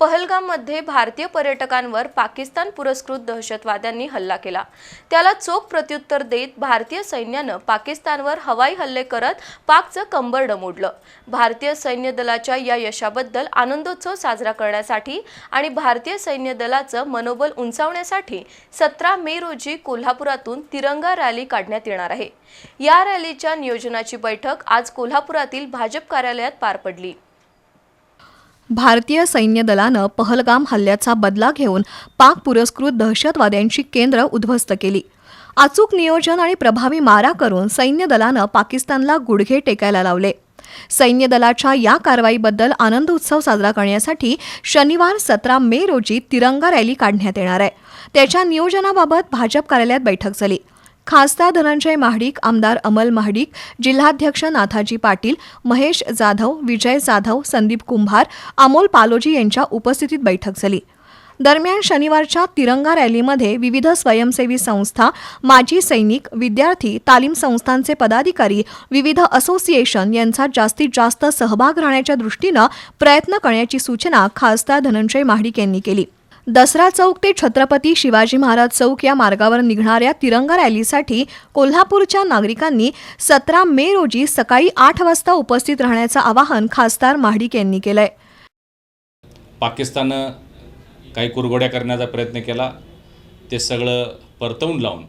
पहलगाममध्ये भारतीय पर्यटकांवर पाकिस्तान पुरस्कृत दहशतवाद्यांनी हल्ला केला. त्याला चोख प्रत्युत्तर देत भारतीय सैन्यानं पाकिस्तानवर हवाई हल्ले करत पाकचं कंबरडं मोडलं भारतीय सैन्य दलाच्या या यशाबद्दल आनंदोत्सव साजरा करण्यासाठी आणि भारतीय सैन्य दलाचं मनोबल उंचावण्यासाठी सतरा मे रोजी कोल्हापुरातून तिरंगा रॅली काढण्यात येणार आहे. या रॅलीच्या नियोजनाची बैठक आज कोल्हापुरातील भाजप कार्यालयात पार पडली. भारतीय सैन्य दलानं पहलगाम हल्ल्याचा बदला घेऊन पाक पुरस्कृत दहशतवाद्यांची केंद्र उद्ध्वस्त केली. अचूक नियोजन आणि प्रभावी मारा करून सैन्य दलानं पाकिस्तानला गुडघे टेकायला लावले. सैन्य दलाच्या या कारवाईबद्दल आनंद उत्सव साजरा करण्यासाठी शनिवार सतरा मे रोजी तिरंगा रॅली काढण्यात येणार आहे. त्याच्या नियोजनाबाबत भाजप कार्यालयात बैठक झाली. खासदार धनंजय महाडिक आमदार अमल महाडिक जिल्हाध्यक्ष नाथाजी पाटील महेश जाधव विजय जाधव संदीप कुंभार अमोल पालोजी यांच्या उपस्थितीत बैठक झाली. दरम्यान शनिवारच्या तिरंगा रॅलीमध्ये विविध स्वयंसेवी संस्था माजी सैनिक विद्यार्थी तालीम संस्थांचे पदाधिकारी विविध असोसिएशन यांचा जास्तीत जास्त सहभाग राहण्याच्या दृष्टीनं प्रयत्न करण्याची सूचना खासदार धनंजय महाडिक यांनी केली. दसरा चौक ते छत्रपती शिवाजी महाराज चौक या मार्गावर निघणाऱ्या तिरंगा रॅलीसाठी कोल्हापूरच्या नागरिकांनी सतरा मे रोजी सकाळी आठ वाजता उपस्थित राहण्याचं आवाहन खासदार महाडिक यांनी केलंय. पाकिस्तानं काही कुरघोड्या करण्याचा प्रयत्न केला. ते सगळं परतवून लावून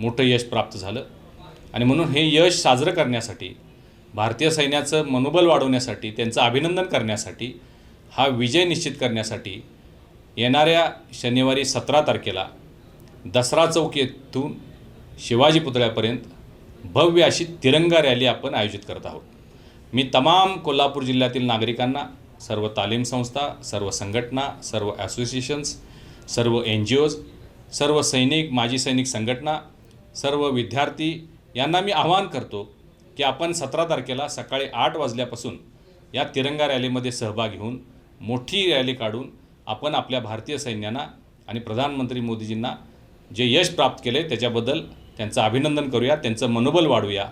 मोठं यश प्राप्त झालं. आणि म्हणून हे यश साजरं करण्यासाठी भारतीय सैन्याचं मनोबल वाढवण्यासाठी त्यांचं अभिनंदन करण्यासाठी हा विजय निश्चित करण्यासाठी येणाऱ्या शनिवारी सतरा तारखेला दसरा चौक येथून शिवाजी पुतळ्यापर्यंत भव्य अशी तिरंगा रॅली आपण आयोजित करत आहोत. मी तमाम कोल्हापूर जिल्ह्यातील नागरिकांना सर्व तालीम संस्था सर्व संघटना सर्व असोसिएशन्स सर्व एन जी ओज सर्व सैनिक माजी सैनिक संघटना सर्व विद्यार्थी यांना मी आवाहन करतो की आपण सतरा तारखेला सकाळी आठ वाजल्यापासून या तिरंगा रॅलीमध्ये सहभाग घेऊन मोठी रॅली काढून आपण आपल्या भारतीय सैन्यांना आणि प्रधानमंत्री मोदीजींना जे यश प्राप्त केले त्याच्याबद्दल त्यांचं अभिनंदन करूया त्यांचं मनोबल वाढवूया.